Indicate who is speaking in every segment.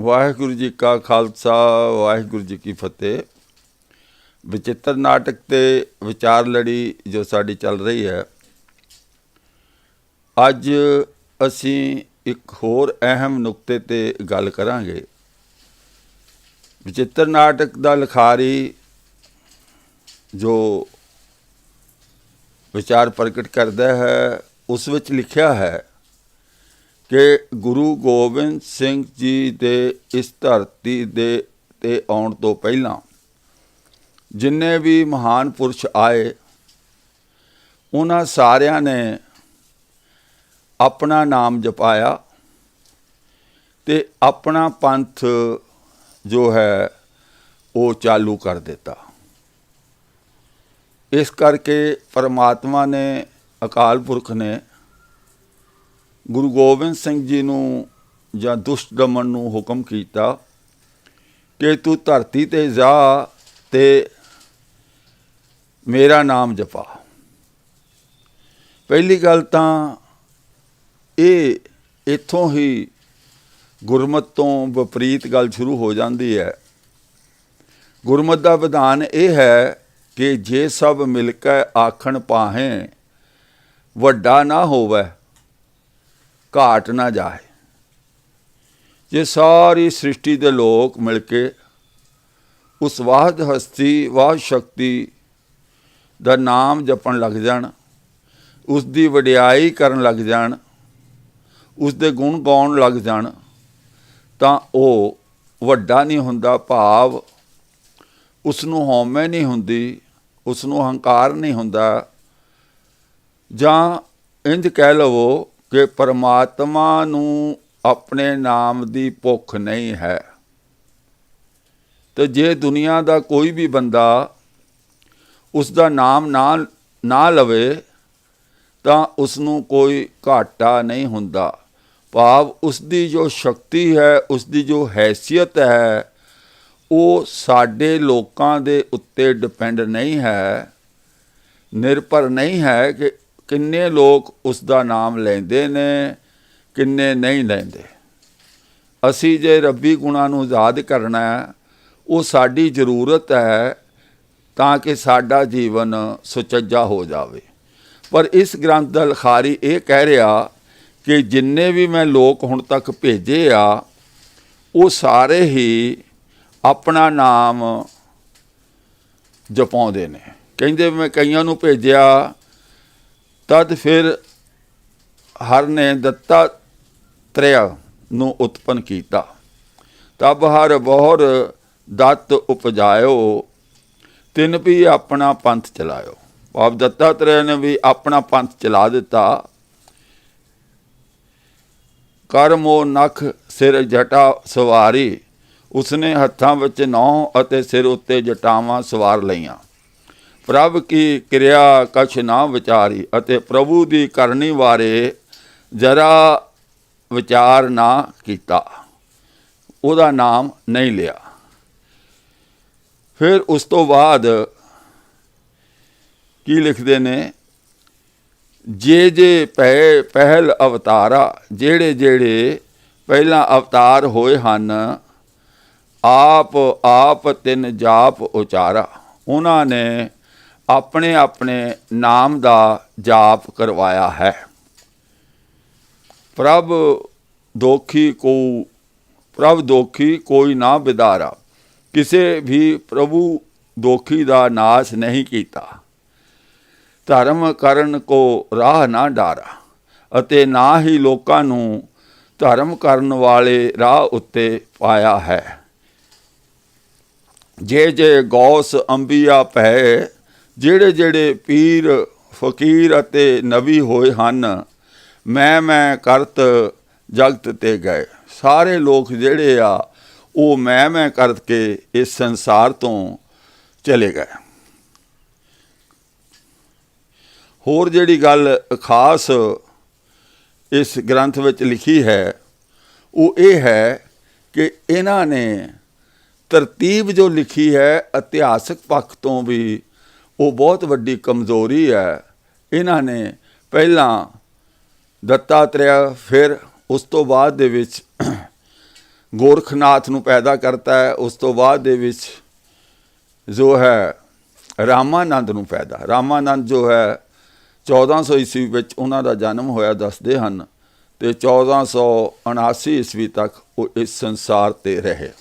Speaker 1: ਵਾਹਿਗੁਰੂ ਜੀ ਕਾ ਖਾਲਸਾ, ਵਾਹਿਗੁਰੂ ਜੀ ਕੀ ਫਤਿਹ। ਵਿਚਿੱਤਰ ਨਾਟਕ ਤੇ ਵਿਚਾਰ ਲੜੀ ਜੋ ਸਾਡੀ ਚੱਲ ਰਹੀ ਹੈ। ਅੱਜ ਅਸੀਂ ਇੱਕ ਹੋਰ ਅਹਿਮ ਨੁਕਤੇ ਤੇ ਗੱਲ ਕਰਾਂਗੇ। ਵਿਚਿੱਤਰ ਨਾਟਕ ਦਾ ਲਿਖਾਰੀ ਜੋ ਵਿਚਾਰ ਪ੍ਰਗਟ ਕਰਦਾ ਹੈ, ਉਸ ਵਿੱਚ ਲਿਖਿਆ ਹੈ ਕਿ ਗੁਰੂ ਗੋਬਿੰਦ ਸਿੰਘ ਜੀ ਦੇ ਇਸ ਧਰਤੀ ਦੇ ਤੇ ਆਉਣ ਤੋਂ ਪਹਿਲਾਂ ਜਿੰਨੇ ਵੀ ਮਹਾਨ ਪੁਰਸ਼ ਆਏ, ਉਹਨਾਂ ਸਾਰਿਆਂ ਨੇ ਆਪਣਾ ਨਾਮ ਜਪਾਇਆ ਤੇ ਆਪਣਾ ਪੰਥ ਜੋ ਹੈ, ਉਹ ਚਾਲੂ ਕਰ ਦਿੱਤਾ। ਇਸ ਕਰਕੇ ਪਰਮਾਤਮਾ ਨੇ ਅਕਾਲ ਪੁਰਖ ਨੇ ਗੁਰੂ ਗੋਬਿੰਦ ਸਿੰਘ ਜੀ ਨੂੰ ਜਾਂ ਦੁਸ਼ਟ ਦਮਨ ਨੂੰ ਹੁਕਮ ਕੀਤਾ ਕਿ ਤੂੰ ਧਰਤੀ ਤੇ ਜਾ ਤੇ ਮੇਰਾ ਨਾਮ ਜਪਾ। ਪਹਿਲੀ ਗੱਲ ਤਾਂ ਇਹ ਇੱਥੋਂ ਹੀ ਗੁਰਮਤ ਤੋਂ ਵਿਪਰੀਤ ਗੱਲ ਸ਼ੁਰੂ ਹੋ ਜਾਂਦੀ ਹੈ। ਗੁਰਮਤ ਦਾ ਵਿਧਾਨ ਇਹ ਹੈ ਕਿ ਜੇ ਸਭ ਮਿਲ ਕੇ ਆਖਣ ਪਾਹੇ ਵੱਡਾ ਨਾ ਹੋਵੇ ਘਾਟ ਨਾ ਜਾਏ ਜੇ ਸਾਰੀ ਸ੍ਰਿਸ਼ਟੀ ਦੇ ਲੋਕ ਮਿਲ ਕੇ ਉਸ ਵਾਹਦ ਹਸਤੀ ਵਾਹ ਸ਼ਕਤੀ ਦਾ ਨਾਮ ਜਪਣ ਲੱਗ ਜਾਣ, ਉਸ ਦੀ ਵਡਿਆਈ ਕਰਨ ਲੱਗ ਜਾਣ, ਉਸ ਦੇ ਗੁਣ ਗਾਉਣ ਲੱਗ ਜਾਣ, ਤਾਂ ਉਹ ਵੱਡਾ ਨਹੀਂ ਹੁੰਦਾ, ਭਾਵ ਉਸ ਨੂੰ ਹਉਮੈ ਨਹੀਂ ਹੁੰਦੀ, ਉਸ ਨੂੰ ਹੰਕਾਰ ਨਹੀਂ ਹੁੰਦਾ। ਜਾਂ ਇੰਜ ਕਹਿ ਲਵੋ ਕਿ ਪਰਮਾਤਮਾ ਨੂੰ ਆਪਣੇ ਨਾਮ ਦੀ ਭੁੱਖ ਨਹੀਂ ਹੈ। ਤੇ ਜੇ ਦੁਨੀਆ ਦਾ ਕੋਈ ਵੀ ਬੰਦਾ ਉਸ ਦਾ ਨਾਮ ਨਾ ਨਾ ਲਵੇ, ਤਾਂ ਉਸ ਨੂੰ ਕੋਈ ਘਾਟਾ ਨਹੀਂ ਹੁੰਦਾ। ਭਾਵ ਉਸ ਦੀ ਜੋ ਸ਼ਕਤੀ ਹੈ ਉਸ ਦੀ ਜੋ ਹੈਸੀਅਤ ਹੈ, ਉਹ ਸਾਡੇ ਲੋਕਾਂ ਦੇ ਉੱਤੇ ਡਿਪੈਂਡ ਨਹੀਂ ਹੈ। ਨਿਰਭਰ ਨਹੀਂ ਹੈ ਕਿ ਕਿੰਨੇ ਲੋਕ ਉਸ ਦਾ ਨਾਮ ਲੈਂਦੇ ਨੇ, ਕਿੰਨੇ ਨਹੀਂ ਲੈਂਦੇ। ਅਸੀਂ ਜੇ ਰੱਬੀ ਗੁਣਾਂ ਨੂੰ ਯਾਦ ਕਰਨਾ ਹੈ, ਉਹ ਸਾਡੀ ਜ਼ਰੂਰਤ ਹੈ ਤਾਂ ਕਿ ਸਾਡਾ ਜੀਵਨ ਸੁਚੱਜਾ ਹੋ ਜਾਵੇ। ਪਰ ਇਸ ਗ੍ਰੰਥ ਦਾ ਲਖਾਰੀ ਇਹ ਕਹਿ ਰਿਹਾ ਕਿ ਜਿੰਨੇ ਵੀ ਮੈਂ ਲੋਕ ਹੁਣ ਤੱਕ ਭੇਜੇ ਆ, ਉਹ ਸਾਰੇ ਹੀ ਆਪਣਾ ਨਾਮ ਜਪਾਉਂਦੇ ਨੇ। ਕਹਿੰਦੇ ਮੈਂ ਕਈਆਂ ਨੂੰ ਭੇਜਿਆ ਤਦ ਫਿਰ ਹਰ ਨੇ ਦਿੱਤਾ ਤ੍ਰਿਆ ਨੂੰ ਉਤਪਨ ਕੀਤਾ। ਤਬ ਹਰ ਬਹੁਰ ਦਤ ਉਪਜਾਇਓ, ਤਿੰਨ ਵੀ ਆਪਣਾ ਪੰਥ ਚਲਾਇਓ। ਆਪ ਦੱਤਾਤਰੇయ ਨੇ ਵੀ ਆਪਣਾ ਪੰਥ ਚਲਾ ਦਿੱਤਾ। ਕਰਮੋ ਨਖ ਸਿਰ ਜਟਾ ਸਵਾਰੀ, ਉਸਨੇ ਹੱਥਾਂ ਵਿੱਚ ਨੌ ਅਤੇ ਸਿਰ ਉੱਤੇ ਜਟਾਵਾਂ ਸਵਾਰ ਲਈਆਂ। ਪ੍ਰਭ ਕੀ ਕਿਰਿਆ ਕਛ ਨਾ ਵਿਚਾਰੀ ਅਤੇ ਪ੍ਰਭੂ ਦੀ ਕਰਨੀ ਬਾਰੇ ਜਰਾ ਵਿਚਾਰ ਨਾ ਕੀਤਾ। ਉਹਦਾ ਨਾਮ ਨਹੀਂ ਲਿਆ। ਫਿਰ ਉਸ ਤੋਂ ਬਾਅਦ ਕੀ ਲਿਖਦੇ ਨੇ? ਜੇ ਜੇ ਪਹਿ ਪਹਿਲ ਅਵਤਾਰਾ, ਜਿਹੜੇ ਜਿਹੜੇ ਪਹਿਲਾਂ ਅਵਤਾਰ ਹੋਏ ਹਨ, ਆਪ ਆਪ ਤਿੰਨ ਜਾਪ ਉਚਾਰਾ। ਉਹਨਾਂ ਨੇ ਆਪਣੇ ਆਪਣੇ ਨਾਮ ਦਾ ਜਾਪ ਕਰਵਾਇਆ ਹੈ। ਪ੍ਰਭ ਦੋਖੀ ਕੋ, ਪ੍ਰਭ ਦੋਖੀ ਕੋਈ ਨਾ ਵਿਦਾਰਾ ਕਿਸੇ ਵੀ ਪ੍ਰਭੂ ਦੋਖੀ ਦਾ ਨਾਸ਼ ਨਹੀਂ ਕੀਤਾ। ਧਰਮ ਕਰਨ ਕੋ ਰਾਹ ਨਾ ਡਾਰਾ ਅਤੇ ਨਾ ਹੀ ਲੋਕਾਂ ਨੂੰ ਧਰਮ ਕਰਨ ਵਾਲੇ ਰਾਹ ਉੱਤੇ ਪਾਇਆ ਹੈ। ਜੇ ਜੇ ਗੌਸ ਅੰਬੀਆ ਪਏ ਜਿਹੜੇ ਜਿਹੜੇ ਪੀਰ, ਫਕੀਰ ਅਤੇ ਨਬੀ ਹੋਏ ਹਨ, ਮੈਂ ਮੈਂ ਕਰਤ ਜਗਤ ਤੇ ਗਏ। ਸਾਰੇ ਲੋਕ ਜਿਹੜੇ ਆ, ਉਹ ਮੈਂ ਮੈਂ ਕਰਕੇ ਇਸ ਸੰਸਾਰ ਤੋਂ ਚਲੇ ਗਏ। ਹੋਰ ਜਿਹੜੀ ਗੱਲ ਖਾਸ ਇਸ ਗ੍ਰੰਥ ਵਿੱਚ ਲਿਖੀ ਹੈ, ਉਹ ਇਹ ਹੈ ਕਿ ਇਹਨਾਂ ਨੇ ਤਰਤੀਬ ਜੋ ਲਿਖੀ ਹੈ, ਇਤਿਹਾਸਕ ਪੱਖ ਤੋਂ ਵੀ ਉਹ ਬਹੁਤ ਵੱਡੀ ਕਮਜ਼ੋਰੀ ਹੈ। ਇਹਨਾਂ ਨੇ ਪਹਿਲਾਂ ਦੱਤਾਤਰੇయ ਫਿਰ ਉਸ ਤੋਂ ਬਾਅਦ ਦੇ ਵਿੱਚ ਗੋਰਖਨਾਥ ਨੂੰ ਪੈਦਾ ਕਰਤਾ ਹੈ। ਉਸ ਤੋਂ ਬਾਅਦ ਦੇ ਵਿੱਚ ਜੋ ਹੈ ਰਾਮਾਨੰਦ ਨੂੰ ਪੈਦਾ। ਰਾਮਾਨੰਦ ਜੋ ਹੈ 1400 ਈਸਵੀ ਵਿੱਚ ਉਹਨਾਂ ਦਾ ਜਨਮ ਹੋਇਆ, ਦੱਸਦੇ ਹਨ। ਤੇ 1479 ਈਸਵੀ ਤੱਕ ਉਹ ਇਸ ਸੰਸਾਰ ਤੇ ਰਹੇ।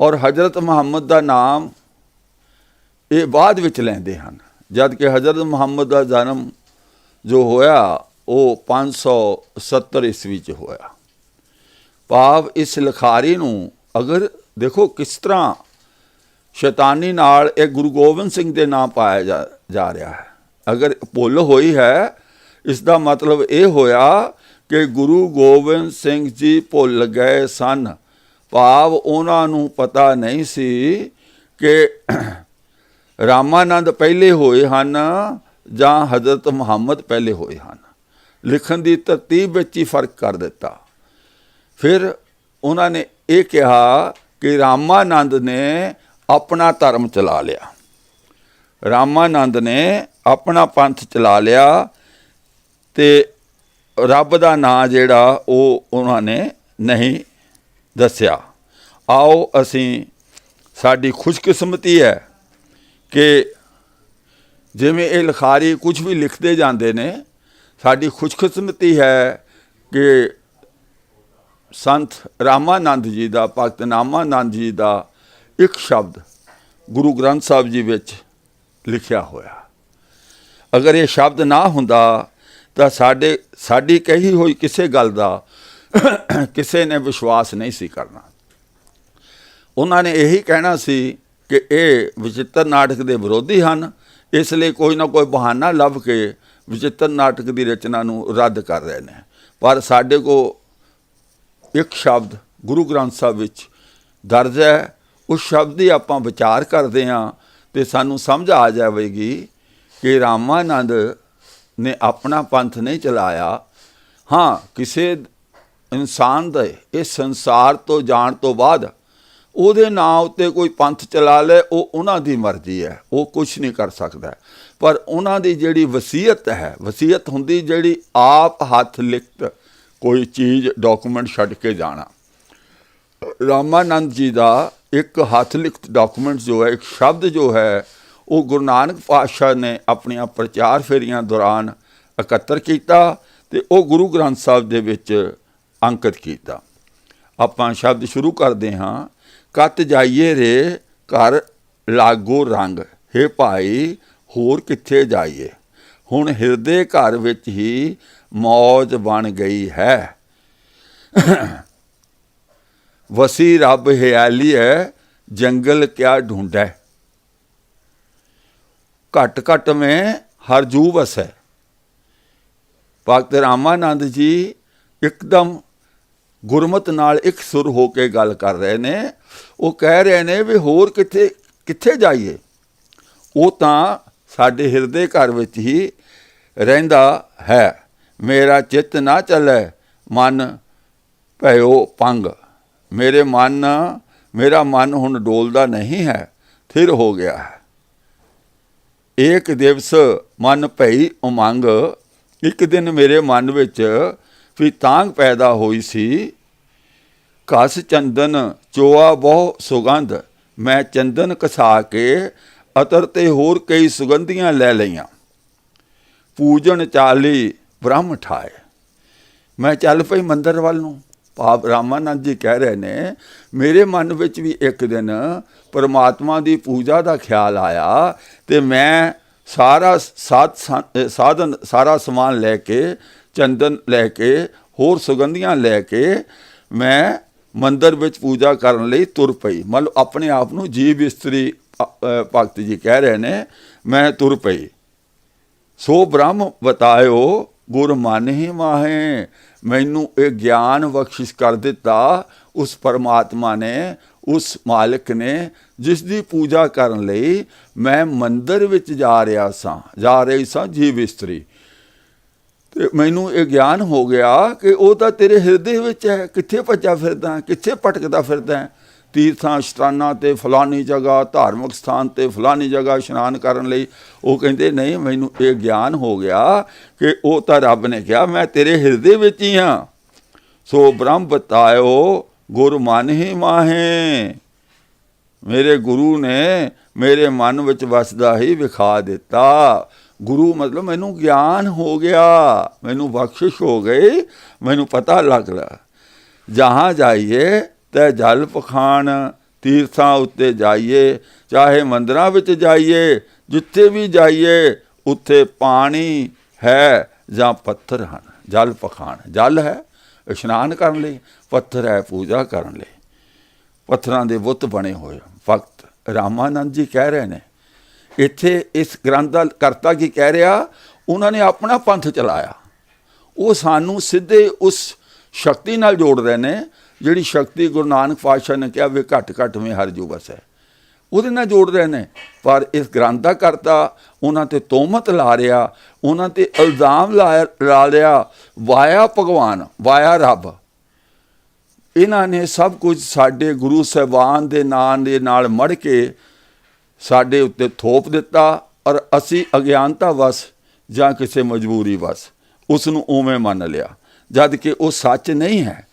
Speaker 1: ਔਰ ਹਜ਼ਰਤ ਮੁਹੰਮਦ ਦਾ ਨਾਮ ਇਹ ਬਾਅਦ ਵਿੱਚ ਲੈਂਦੇ ਹਨ। ਜਦ ਕਿ ਹਜ਼ਰਤ ਮੁਹੰਮਦ ਦਾ ਜਨਮ ਜੋ ਹੋਇਆ ਉਹ 570 ਈਸਵੀ ਚ ਹੋਇਆ। ਭਾਵ ਇਸ ਲਿਖਾਰੀ ਨੂੰ ਅਗਰ ਦੇਖੋ ਕਿਸ ਤਰ੍ਹਾਂ ਸ਼ੈਤਾਨੀ ਨਾਲ ਇਹ ਗੁਰੂ ਗੋਬਿੰਦ ਸਿੰਘ ਦੇ ਨਾਮ ਪਾਇਆ ਜਾ, ਜਾ ਰਿਹਾ ਹੈ। ਅਗਰ ਭੁੱਲ ਹੋਈ ਹੈ ਇਸ ਦਾ ਮਤਲਬ ਇਹ ਹੋਇਆ ਕਿ ਗੁਰੂ ਗੋਬਿੰਦ ਸਿੰਘ ਜੀ ਭੁੱਲ ਗਏ ਸਨ। ਭਾਵ ਉਹਨਾਂ ਨੂੰ ਪਤਾ ਨਹੀਂ ਸੀ ਕਿ ਰਾਮਾਨੰਦ ਪਹਿਲੇ ਹੋਏ ਹਨ ਜਾਂ ਹਜ਼ਰਤ ਮੁਹੰਮਦ ਪਹਿਲੇ ਹੋਏ ਹਨ। ਲਿਖਣ ਦੀ ਤਰਤੀਬ ਵਿੱਚ ਹੀ ਫ਼ਰਕ ਕਰ ਦਿੱਤਾ। ਫਿਰ ਉਹਨਾਂ ਨੇ ਇਹ ਕਿਹਾ ਕਿ ਰਾਮਾਨੰਦ ਨੇ ਆਪਣਾ ਧਰਮ ਚਲਾ ਲਿਆ। ਰਾਮਾਨੰਦ ਨੇ ਆਪਣਾ ਪੰਥ ਚਲਾ ਲਿਆ ਤੇ ਰੱਬ ਦਾ ਨਾਂ ਜਿਹੜਾ ਉਹ ਉਹਨਾਂ ਨੇ ਨਹੀਂ ਦੱਸਿਆ। ਆਓ ਅਸੀਂ ਸਾਡੀ ਖੁਸ਼ਕਿਸਮਤੀ ਹੈ। ਕਿ ਜਿਵੇਂ ਇਹ ਲਿਖਾਰੀ ਕੁਝ ਵੀ ਲਿਖਦੇ ਜਾਂਦੇ ਨੇ, ਸਾਡੀ ਖੁਸ਼ਕਿਸਮਤੀ ਹੈ ਕਿ ਸੰਤ ਰਾਮਾਨੰਦ ਜੀ ਦਾ, ਭਗਤ ਨਾਮਾਨੰਦ ਜੀ ਦਾ ਇੱਕ ਸ਼ਬਦ ਗੁਰੂ ਗ੍ਰੰਥ ਸਾਹਿਬ ਜੀ ਵਿੱਚ ਲਿਖਿਆ ਹੋਇਆ। ਅਗਰ ਇਹ ਸ਼ਬਦ ਨਾ ਹੁੰਦਾ, ਤਾਂ ਸਾਡੇ, ਸਾਡੀ ਕਹੀ ਹੋਈ ਕਿਸੇ ਗੱਲ ਦਾ ਕਿਸੇ ਨੇ ਵਿਸ਼ਵਾਸ ਨਹੀਂ ਸੀ ਕਰਨਾ। ਉਹਨਾਂ ਨੇ ਇਹੀ ਕਹਿਣਾ ਸੀ ਕਿ ਇਹ ਵਿਚਿੱਤਰ ਨਾਟਕ ਦੇ ਵਿਰੋਧੀ ਹਨ, ਇਸ ਲਈ ਕੋਈ ਨਾ ਕੋਈ ਬਹਾਨਾ ਲੱਭ ਕੇ ਵਿਚਿੱਤਰ ਨਾਟਕ ਦੀ ਰਚਨਾ ਨੂੰ ਰੱਦ ਕਰ ਰਹੇ ਨੇ। ਪਰ ਸਾਡੇ ਕੋ ਇੱਕ ਸ਼ਬਦ ਗੁਰੂ ਗ੍ਰੰਥ ਸਾਹਿਬ ਵਿੱਚ ਦਰਜ ਹੈ, ਉਸ ਸ਼ਬਦ ਦੀ ਆਪਾਂ ਵਿਚਾਰ ਕਰਦੇ ਹਾਂ ਤੇ ਸਾਨੂੰ ਸਮਝ ਆ ਜਾਵੇਗੀ ਕਿ ਰਾਮਾਨੰਦ ਨੇ ਆਪਣਾ ਪੰਥ ਨਹੀਂ ਚਲਾਇਆ। ਹਾਂ, ਕਿਸੇ ਇਨਸਾਨ ਦੇ ਇਸ ਸੰਸਾਰ ਤੋਂ ਜਾਣ ਤੋਂ ਬਾਅਦ ਉਹਦੇ ਨਾਂ ਉੱਤੇ ਕੋਈ ਪੰਥ ਚਲਾ ਲੇ, ਉਹ ਉਹਨਾਂ ਦੀ ਮਰਜ਼ੀ ਹੈ, ਉਹ ਕੁਝ ਨਹੀਂ ਕਰ ਸਕਦਾ। ਪਰ ਉਹਨਾਂ ਦੀ ਜਿਹੜੀ ਵਸੀਅਤ ਹੈ, ਵਸੀਅਤ ਹੁੰਦੀ ਜਿਹੜੀ ਆਪ ਹੱਥ ਲਿਖਤ ਕੋਈ ਚੀਜ਼ ਡਾਕੂਮੈਂਟ ਛੱਡ ਕੇ ਜਾਣਾ। ਰਾਮਾਨੰਦ ਜੀ ਦਾ ਇੱਕ ਹੱਥ ਲਿਖਤ ਡਾਕੂਮੈਂਟ ਜੋ ਹੈ, ਇੱਕ ਸ਼ਬਦ ਜੋ ਹੈ, ਉਹ ਗੁਰੂ ਨਾਨਕ ਪਾਤਸ਼ਾਹ ਨੇ ਆਪਣੀਆਂ ਪ੍ਰਚਾਰ ਫੇਰੀਆਂ ਦੌਰਾਨ ਇਕੱਤਰ ਕੀਤਾ ਤੇ ਉਹ ਗੁਰੂ ਗ੍ਰੰਥ ਸਾਹਿਬ ਦੇ ਵਿੱਚ ਅੰਕਿਤ ਕੀਤਾ। ਆਪਾਂ ਸ਼ਬਦ ਸ਼ੁਰੂ ਕਰਦੇ ਹਾਂ ਕੱਤ ਜਾਈਏ ਰੇ, ਘਰ ਲਾਗੋ ਰੰਗ। हे ਭਾਈ, ਹੋਰ ਕਿੱਥੇ ਜਾਈਏ? ਹੁਣ ਹਿਰਦੇ ਘਰ ਵਿੱਚ ਹੀ ਮੌਜ ਬਣ ਗਈ ਹੈ। ਵਸੀ ਰੱਬ ਹਿਆਲੀ ਹੈ ਜੰਗਲ ਕਿਆ ਢੂੰਡੈ? ਘਟ ਘਟ ਮੈਂ ਹਰ ਜੂ ਵਸੈ। ਭਗਤ ਰਾਮਾਨੰਦ ਜੀ, ਇਕਦਮ ਗੁਰਮਤ ਨਾਲ ਇੱਕ ਸੁਰ ਹੋ ਕੇ ਗੱਲ ਕਰ ਰਹੇ ਨੇ, ਉਹ ਕਹਿ ਰਹੇ ਨੇ ਵੀ ਹੋਰ ਕਿੱਥੇ ਕਿੱਥੇ ਜਾਈਏ? ਉਹ ਤਾਂ ਸਾਡੇ ਹਿਰਦੇ ਘਰ ਵਿੱਚ ਹੀ ਰਹਿੰਦਾ ਹੈ। ਮੇਰਾ ਚਿੱਤ ਨਾ ਚੱਲੇ, ਮਨ ਭਇਓ ਪੰਗ। ਮੇਰੇ ਮਨ, ਮੇਰਾ ਮਨ ਹੁਣ ਡੋਲਦਾ ਨਹੀਂ ਹੈ, ਥਿਰ ਹੋ ਗਿਆ ਹੈ। ਏਕ ਦਿਵਸ ਮਨ ਭਈ ਉਮੰਗ, ਇੱਕ ਦਿਨ ਮੇਰੇ ਮਨ ਵਿੱਚ ਵੀ ਤਾਂਗ ਪੈਦਾ ਹੋਈ ਸੀ। ਘਸ ਚੰਦਨ, ਚੋਆ ਬਹੁ ਸੁਗੰਧ, ਮੈਂ ਚੰਦਨ ਕਸਾ ਕੇ ਅਤਰ ਤੇ ਹੋਰ ਕਈ ਸੁਗੰਧੀਆਂ ਲੈ ਲਈਆਂ। ਪੂਜਨ ਚਾਲੀ ਬ੍ਰਹਮ ਠਾਏ। ਮੈਂ ਚੱਲ ਪਈ ਮੰਦਰ ਵੱਲ ਨੂੰ। ਪਾਪ ਰਾਮਾਨੰਦ ਜੀ ਕਹਿ ਰਹੇ ਨੇ, ਮੇਰੇ ਮਨ ਵਿੱਚ ਵੀ ਇੱਕ ਦਿਨ ਪਰਮਾਤਮਾ ਦੀ ਪੂਜਾ ਦਾ ਖਿਆਲ ਆਇਆ ਤੇ ਮੈਂ ਸਾਰਾ ਸਾਧ ਸਾਧਨ ਸਾਰਾ ਸਮਾਨ ਲੈ ਕੇ ਚੰਦਨ ਲੈ ਕੇ, ਹੋਰ ਸੁਗੰਧੀਆਂ ਲੈ ਕੇ ਮੈਂ ਮੰਦਰ ਵਿੱਚ ਪੂਜਾ ਕਰਨ ਲਈ ਤੁਰ ਪਈ। ਮਤਲਬ ਆਪਣੇ ਆਪ ਨੂੰ ਜੀਵ ਇਸਤਰੀ ਭਗਤ ਜੀ ਕਹਿ ਰਹੇ ਨੇ, ਮੈਂ ਤੁਰ ਪਈ। ਸੋ ਬ੍ਰਹਮ ਬਤਾਇਓ, ਗੁਰ ਮਨ ਹੀ ਮਾਹੇ। ਮੈਨੂੰ ਇਹ ਗਿਆਨ ਬਖਸ਼ਿਸ਼ ਕਰ ਦਿੱਤਾ ਉਸ ਪਰਮਾਤਮਾ ਨੇ, ਉਸ ਮਾਲਕ ਨੇ, ਜਿਸ ਦੀ ਪੂਜਾ ਕਰਨ ਲਈ ਮੈਂ ਮੰਦਰ ਵਿੱਚ ਜਾ ਰਿਹਾ ਸਾਂ, ਜਾ ਰਹੀ ਸਾਂ ਜੀਵ ਇਸਤਰੀ। ਤੇ ਮੈਨੂੰ ਇਹ ਗਿਆਨ ਹੋ ਗਿਆ ਕਿ ਉਹ ਤਾਂ ਤੇਰੇ ਹਿਰਦੇ ਵਿੱਚ ਹੈ, ਕਿੱਥੇ ਭੱਜਾ ਫਿਰਦਾ ਕਿੱਥੇ ਭਟਕਦਾ ਫਿਰਦਾ ਤੀਰਥਾਂ, ਸਥਾਨਾਂ ਤੇ ਫਲਾਨੀ ਜਗ੍ਹਾ, ਧਾਰਮਿਕ ਸਥਾਨ ਤੇ ਫਲਾਨੀ ਜਗ੍ਹਾ ਇਸ਼ਨਾਨ ਕਰਨ ਲਈ ਉਹ ਕਹਿੰਦੇ, ਨਹੀਂ, ਮੈਨੂੰ ਇਹ ਗਿਆਨ ਹੋ ਗਿਆ ਕਿ ਉਹ ਤਾਂ ਰੱਬ ਨੇ ਕਿਹਾ, ਮੈਂ ਤੇਰੇ ਹਿਰਦੇ ਵਿੱਚ ਹੀ ਹਾਂ। ਸੋ ਬ੍ਰਹਮ ਬਤਾਇਓ, ਗੁਰ ਮਨ ਹੀ ਮਾਹੇ। ਮੇਰੇ ਗੁਰੂ ਨੇ ਮੇਰੇ ਮਨ ਵਿੱਚ ਵਸਦਾ ਹੀ ਵਿਖਾ ਦਿੱਤਾ। ਗੁਰੂ ਮਤਲਬ ਮੈਨੂੰ ਗਿਆਨ ਹੋ ਗਿਆ, ਮੈਨੂੰ ਬਖਸ਼ਿਸ਼ ਹੋ ਗਈ, ਮੈਨੂੰ ਪਤਾ ਲੱਗ ਲਿਆ ਜਹਾਂ ਜਾਈਏ ਤੇ ਜਲ ਪਖਾਨ ਤੀਰਥਾਂ ਉੱਤੇ ਜਾਈਏ, ਚਾਹੇ ਮੰਦਰਾਂ ਵਿੱਚ ਜਾਈਏ, ਜਿੱਥੇ ਵੀ ਜਾਈਏ, ਉੱਥੇ ਪਾਣੀ ਹੈ ਜਾਂ ਪੱਥਰ ਹਨ। ਜਲ ਪਖਾਨ ਜਲ ਹੈ, ਇਸ਼ਨਾਨ ਕਰਨ ਲਈ, ਪੱਥਰ ਹੈ, ਪੂਜਾ ਕਰਨ ਲਈ। ਪੱਥਰਾਂ ਦੇ ਬੁੱਤ ਬਣੇ ਹੋਏ ਆ। ਰਾਮਾਨੰਦ ਜੀ ਕਹਿ ਰਹੇ ਨੇ ਇੱਥੇ ਇਸ ਗ੍ਰੰਥ ਦਾ ਕਰਤਾ ਕੀ ਕਹਿ ਰਿਹਾ, ਉਹਨਾਂ ਨੇ ਆਪਣਾ ਪੰਥ ਚਲਾਇਆ। ਉਹ ਸਾਨੂੰ ਸਿੱਧੇ ਉਸ ਸ਼ਕਤੀ ਨਾਲ ਜੋੜ ਰਹੇ ਨੇ, ਜਿਹੜੀ ਸ਼ਕਤੀ ਗੁਰੂ ਨਾਨਕ ਪਾਤਸ਼ਾਹ ਨੇ ਕਿਹਾ ਵੀ ਘਟ ਘਟ ਮੇ ਹਰ ਜੂ ਵਸੈ। ਉਹਦੇ ਨਾਲ ਜੋੜ ਰਹੇ ਨੇ, ਪਰ ਇਸ ਗ੍ਰੰਥ ਦਾ ਕਰਤਾ ਉਹਨਾਂ ਤੇ ਤੋਮਤ ਲਾ ਰਿਹਾ, ਉਹਨਾਂ ਤੇ ਇਲਜ਼ਾਮ ਲਾ ਲਾ ਰਿਹਾ, ਵਾਇਆ ਭਗਵਾਨ, ਵਾਇਆ ਰੱਬ। ਇਹਨਾਂ ਨੇ ਸਭ ਕੁਝ ਸਾਡੇ ਗੁਰੂ ਸਾਹਿਬਾਨ ਦੇ ਨਾਂ ਦੇ ਨਾਲ ਮੜ ਕੇ ਸਾਡੇ ਉੱਤੇ ਥੋਪ ਦਿੱਤਾ ਔਰ ਅਸੀਂ ਅਗਿਆਨਤਾ ਵਸ ਜਾਂ ਕਿਸੇ ਮਜਬੂਰੀ ਵਸ ਉਸ ਨੂੰ ਉਵੇਂ ਮੰਨ ਲਿਆ। ਜਦ ਕਿ ਉਹ ਸੱਚ ਨਹੀਂ ਹੈ।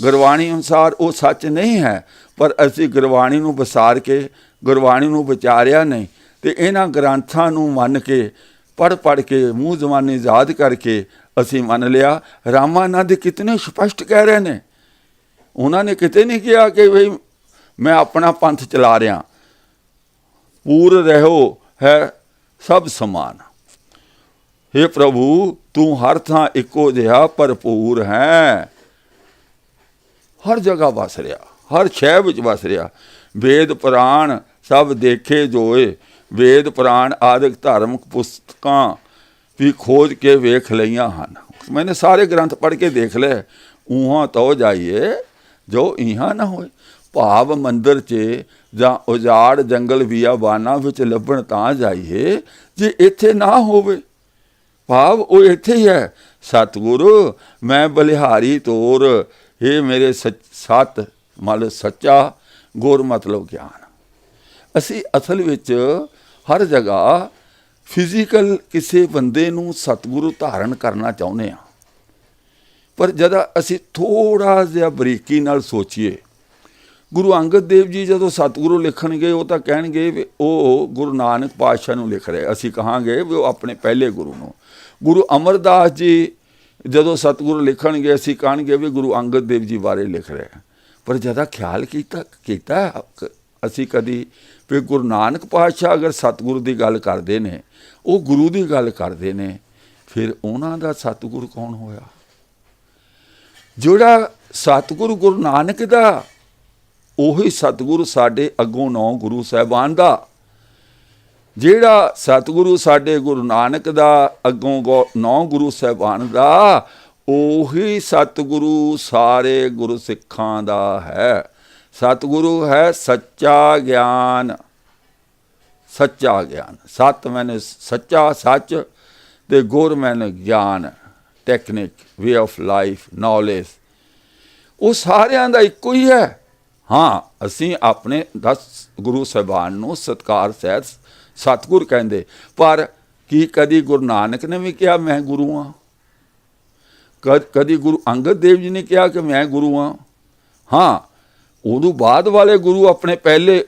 Speaker 1: ਗੁਰਬਾਣੀ ਅਨੁਸਾਰ ਉਹ ਸੱਚ ਨਹੀਂ ਹੈ, ਪਰ ਅਸੀਂ ਗੁਰਬਾਣੀ ਨੂੰ ਵਿਸਾਰ ਕੇ, ਗੁਰਬਾਣੀ ਨੂੰ ਵਿਚਾਰਿਆ ਨਹੀਂ ਤੇ ਇਹਨਾਂ ਗ੍ਰੰਥਾਂ ਨੂੰ ਮੰਨ ਕੇ ਪੜ ਪੜ ਕੇ, ਮੂੰਹ ਜ਼ਮਾਨੀ ਯਾਦ ਕਰਕੇ ਅਸੀਂ ਮੰਨ ਲਿਆ, ਰਾਮਾਨੰਦ ਕਿਤਨੇ ਸਪਸ਼ਟ ਕਹਿ ਰਹੇ ਨੇ। ਉਹਨਾਂ ਨੇ ਕਿਤੇ ਨਹੀਂ ਕਿਹਾ ਕਿ ਭਈ ਮੈਂ ਆਪਣਾ ਪੰਥ ਚਲਾ ਰਿਹਾ। ਪੂਰ ਰਹੋ, ਹੈ ਸਭ ਸਮਾਨ। हे ਪ੍ਰਭੂ, ਤੂੰ ਹਰ ਥਾਂ ਇੱਕੋ ਜਿਹਾ ਭਰਪੂਰ ਹੈ। ਹਰ ਜਗ੍ਹਾ ਵਸ ਰਿਹਾ, ਹਰ ਸ਼ੈ ਵਿੱਚ ਵਸ ਰਿਹਾ। ਵੇਦ ਪੁਰਾਣ ਸਭ ਦੇਖੇ ਜੋਏ, ਵੇਦ ਪੁਰਾਣ ਆਦਿਕ ਧਾਰਮਿਕ ਪੁਸਤਕਾਂ ਵੀ ਖੋਜ ਕੇ ਵੇਖ ਲਈਆਂ ਹਨ। ਮੈਨੇ ਸਾਰੇ ਗ੍ਰੰਥ ਪੜ੍ਹ ਕੇ ਦੇਖ ਲਏ। ਉਹਾਂ ਤੋ ਜਾਈਏ, ਜੋ ਇਹਾਂ ਨਾ ਹੋਏ। ਭਾਵ ਮੰਦਰ 'ਚ ਜਾਂ ਉਜਾੜ ਜੰਗਲ ਬਿਆਬਾਨਾਂ ਵਿੱਚ ਲੱਭਣ ਤਾਂ ਜਾਈਏ, ਜੇ ਇੱਥੇ ਨਾ ਹੋਵੇ। ਭਾਵ ਉਹ ਇੱਥੇ ਹੀ ਹੈ। ਸਤਿਗੁਰੂ, ਮੈਂ ਬਲਿਹਾਰੀ ਤੋਰ ਇਹ ਮੇਰੇ ਸੱਚ- ਸਤ ਮਲ ਸੱਚਾ ਗੁਰ ਮਤਲਬ ਗਿਆਨ। ਅਸੀਂ ਅਸਲ ਵਿੱਚ ਹਰ ਜਗ੍ਹਾ ਫਿਜ਼ੀਕਲ ਕਿਸੇ ਬੰਦੇ ਨੂੰ ਸਤਿਗੁਰੂ ਧਾਰਨ ਕਰਨਾ ਚਾਹੁੰਦੇ ਹਾਂ। ਪਰ ਜਦ ਅਸੀਂ ਥੋੜਾ ਜਿਹਾ ਬਰੀਕੀ ਨਾਲ ਸੋਚੀਏ ਗੁਰੂ ਅੰਗਦ ਦੇਵ ਜੀ ਜਦੋਂ ਸਤਿਗੁਰੂ ਲਿਖਣਗੇ, ਉਹ ਤਾਂ ਕਹਿਣਗੇ ਵੀ ਉਹ ਗੁਰੂ ਨਾਨਕ ਪਾਤਸ਼ਾਹ ਨੂੰ ਲਿਖ ਰਹੇ। ਅਸੀਂ ਕਹਾਂਗੇ ਵੀ ਉਹ ਆਪਣੇ ਪਹਿਲੇ ਗੁਰੂ ਨੂੰ। ਗੁਰੂ ਅਮਰਦਾਸ ਜੀ ਜਦੋਂ ਸਤਿਗੁਰੂ ਲਿਖਣਗੇ, ਅਸੀਂ ਕਹਾਂਗੇ ਵੀ ਗੁਰੂ ਅੰਗਦ ਦੇਵ ਜੀ ਬਾਰੇ ਲਿਖ ਰਹੇ ਆ। ਪਰ ਜਦਾ ਖਿਆਲ ਕੀਤਾ ਕੀਤਾ ਅਸੀਂ ਕਦੀ ਵੀ ਗੁਰੂ ਨਾਨਕ ਪਾਤਸ਼ਾਹ ਅਗਰ ਸਤਿਗੁਰੂ ਦੀ ਗੱਲ ਕਰਦੇ ਨੇ, ਉਹ ਗੁਰੂ ਦੀ ਗੱਲ ਕਰਦੇ ਨੇ, ਫਿਰ ਉਹਨਾਂ ਦਾ ਸਤਿਗੁਰ ਕੌਣ ਹੋਇਆ? ਜਿਹੜਾ ਸਤਿਗੁਰੂ ਗੁਰੂ ਨਾਨਕ ਦਾ ਉਹੀ ਸਤਿਗੁਰੂ ਸਾਡੇ ਅੱਗੋਂ ਨੌ ਗੁਰੂ ਸਾਹਿਬਾਨ ਦਾ। ਜਿਹੜਾ ਸਤਿਗੁਰੂ ਸਾਡੇ ਗੁਰੂ ਨਾਨਕ ਦਾ, ਅੱਗੋਂ ਗੋ- ਨੌ ਗੁਰੂ ਸਾਹਿਬਾਨ ਦਾ, ਉਹੀ ਸਤਿਗੁਰੂ ਸਾਰੇ ਗੁਰੂ ਸਿੱਖਾਂ ਦਾ ਹੈ। ਸਤਿਗੁਰੂ ਹੈ ਸੱਚਾ ਗਿਆਨ। ਸੱਚਾ ਗਿਆਨ। ਸਤ ਮੈਨੇ ਸੱਚਾ, ਸੱਚ ਤੇ ਗੁਰ ਮੈਨੇ ਗਿਆਨ। Technique way of life knowledge ਉਹ ਸਾਰਿਆਂ ਦਾ ਇੱਕੋ ਹੀ ਹੈ। ਹਾਂ, ਅਸੀਂ ਆਪਣੇ 10 ਗੁਰੂ ਸਾਹਿਬਾਨ ਨੂੰ ਸਤਕਾਰ ਸਹਿਤ ਸਤਿਗੁਰ ਕਹਿੰਦੇ। ਪਰ ਕੀ ਕਦੀ ਗੁਰੂ ਨਾਨਕ ਨੇ ਵੀ ਕਿਹਾ, ਮੈਂ ਗੁਰੂ ਹਾਂ ਕਦ, ਕਦੀ ਗੁਰੂ ਅੰਗਦ ਦੇਵ ਜੀ ਨੇ ਕਿਹਾ ਕਿ ਮੈਂ ਗੁਰੂ ਹਾਂ ਹਾਂ, ਉਦੋਂ ਬਾਅਦ ਵਾਲੇ ਗੁਰੂ ਆਪਣੇ ਪਹਿਲੇ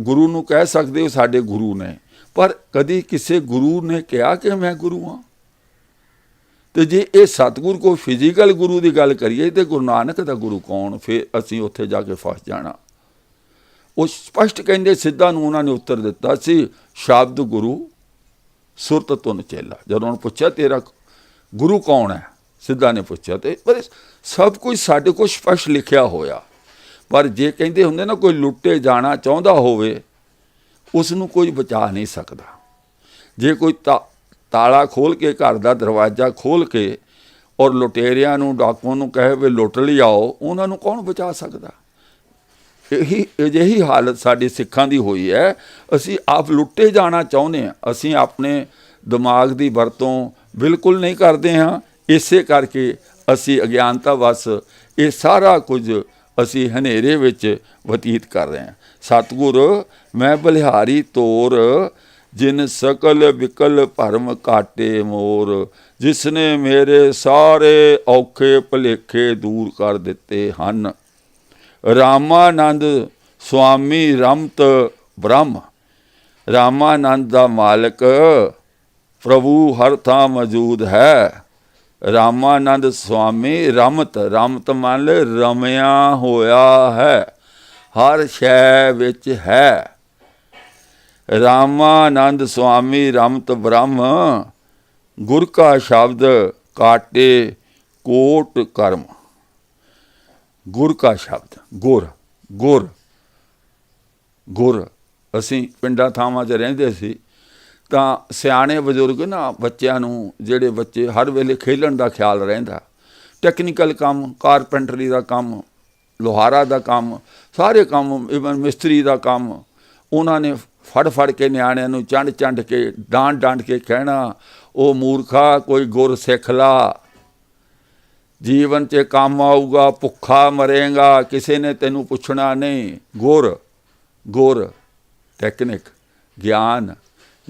Speaker 1: ਗੁਰੂ ਨੂੰ ਕਹਿ ਸਕਦੇ ਹੋ, ਸਾਡੇ ਗੁਰੂ ਨੇ। ਪਰ ਕਦੀ ਕਿਸੇ ਗੁਰੂ ਨੇ ਕਿਹਾ ਕਿ ਮੈਂ ਗੁਰੂ ਹਾਂ ਤੇ ਜੇ ਇਹ ਸਤਿਗੁਰ ਕੋ ਫਿਜ਼ੀਕਲ ਗੁਰੂ ਦੀ ਗੱਲ ਕਰੀਏ, ਤੇ ਗੁਰੂ ਨਾਨਕ ਦਾ ਗੁਰੂ ਕੌਣ? ਫਿਰ ਅਸੀਂ ਉੱਥੇ ਜਾ ਕੇ ਫਸ ਜਾਣਾ। ਉਹ ਸਪਸ਼ਟ ਕਹਿੰਦੇ, ਸਿੱਧਾ ਨੂੰ ਉਹਨਾਂ ਨੇ ਉੱਤਰ ਦਿੱਤਾ ਸੀ ਸ਼ਬਦ ਗੁਰੂ, ਸੁਰਤ ਤੁਨ ਚੇਲਾ। ਜਦੋਂ ਉਹਨੂੰ ਪੁੱਛਿਆ, ਤੇਰਾ ਗੁਰੂ ਕੌਣ ਹੈ? ਸਿੱਧਾ ਨੇ ਪੁੱਛਿਆ, ਤੇ ਪਰ ਸਭ ਕੁਝ ਸਾਡੇ ਕੋਲ ਸਪਸ਼ਟ ਲਿਖਿਆ ਹੋਇਆ। ਪਰ ਜੇ ਕਹਿੰਦੇ ਹੁੰਦੇ ਨਾ, ਕੋਈ ਲੁੱਟੇ ਜਾਣਾ ਚਾਹੁੰਦਾ ਹੋਵੇ ਉਸ ਨੂੰ ਕੋਈ ਬਚਾ ਨਹੀਂ ਸਕਦਾ। ਜੇ ਕੋਈ ਤਾ- ਤਾਲਾ ਖੋਲ ਕੇ, ਘਰ ਦਾ ਦਰਵਾਜ਼ਾ ਖੋਲ ਕੇ ਔਰ ਲੁਟੇਰਿਆਂ ਨੂੰ, ਡਾਕੂਆਂ ਨੂੰ ਕਹੇ ਵੀ ਲੁੱਟ ਲਈ ਆਓ, ਉਹਨਾਂ ਨੂੰ ਕੌਣ ਬਚਾ ਸਕਦਾ? ਇਹੀ, ਅਜਿਹੀ ਹਾਲਤ ਸਾਡੇ ਸਿੱਖਾਂ ਦੀ ਹੋਈ ਹੈ। ਅਸੀਂ ਆਪ ਲੁੱਟੇ ਜਾਣਾ ਚਾਹੁੰਦੇ ਹਾਂ। ਅਸੀਂ ਆਪਣੇ ਦਿਮਾਗ ਦੀ ਵਰਤੋਂ ਬਿਲਕੁਲ ਨਹੀਂ ਕਰਦੇ ਹਾਂ। ਇਸੇ ਕਰਕੇ ਅਸੀਂ ਅਗਿਆਨਤਾ ਵਸ ਇਹ ਸਾਰਾ ਕੁਝ ਅਸੀਂ ਹਨੇਰੇ ਵਿੱਚ ਬਤੀਤ ਕਰ ਰਹੇ ਹਾਂ। ਸਤਿਗੁਰ, ਮੈਂ ਬਲਿਹਾਰੀ ਤੋਰ ਜਿਨ ਸਕਲ ਵਿਕਲ ਭਰਮ ਕਾਟੇ ਮੋਰ ਜਿਸ ਨੇ ਮੇਰੇ ਸਾਰੇ ਔਖੇ ਭਲੇਖੇ ਦੂਰ ਕਰ ਦਿੱਤੇ ਹਨ। ਰਾਮਾਨੰਦ ਸੁਆਮੀ ਰਮਤ ਬ੍ਰਹਮ। ਰਾਮਾਨੰਦ ਦਾ ਮਾਲਕ ਪ੍ਰਭੂ ਹਰ ਥਾਂ ਮੌਜੂਦ ਹੈ। ਰਾਮਾਨੰਦ ਸੁਆਮੀ ਰਮਤ ਰਮਤ ਮੰਨ ਲੈ ਰਮਿਆ ਹੋਇਆ ਹੈ। ਹਰ ਸ਼ੈ ਵਿੱਚ ਹੈ। ਰਾਮਾਨੰਦ ਸੁਆਮੀ ਰਮਤ ਬ੍ਰਹਮ, ਗੁਰ ਕਾ ਸ਼ਬਦ ਕਾਟੇ ਕੋਟ ਕਰਮ। ਗੁਰ ਕਾ ਸ਼ਬਦ, ਗੁਰ ਗੁਰ ਗੁਰ। ਅਸੀਂ ਪਿੰਡਾਂ ਥਾਵਾਂ 'ਚ ਰਹਿੰਦੇ ਸੀ, ਤਾਂ ਸਿਆਣੇ ਬਜ਼ੁਰਗ ਨਾ ਬੱਚਿਆਂ ਨੂੰ, ਜਿਹੜੇ ਬੱਚੇ ਹਰ ਵੇਲੇ ਖੇਲਣ ਦਾ ਖਿਆਲ ਰਹਿੰਦਾ। ਟੈਕਨੀਕਲ ਕੰਮ ਕਾਰਪੈਂਟਰੀ ਦਾ ਕੰਮ, ਲੋਹਾਰਾ ਦਾ ਕੰਮ, ਸਾਰੇ ਕੰਮ ਇਵਨ ਮਿਸਤਰੀ ਦਾ ਕੰਮ, ਉਹਨਾਂ ਨੇ ਫੜ ਫੜ ਕੇ ਨਿਆਣਿਆਂ ਨੂੰ ਚੰਡ ਚੰਡ ਕੇ, ਡਾਂਡ ਡਾਂਡ ਕੇ ਕਹਿਣਾ, ਉਹ ਮੂਰਖਾ, ਕੋਈ ਗੁਰ ਸਿੱਖ ਲਾ। ਜੀਵਨ 'ਚ ਕੰਮ ਆਊਗਾ, ਭੁੱਖਾ ਮਰੇਗਾ, ਕਿਸੇ ਨੇ ਤੈਨੂੰ ਪੁੱਛਣਾ ਨਹੀਂ। ਗੁਰ ਗੁਰ ਟੈਕਨਿਕ ਗਿਆਨ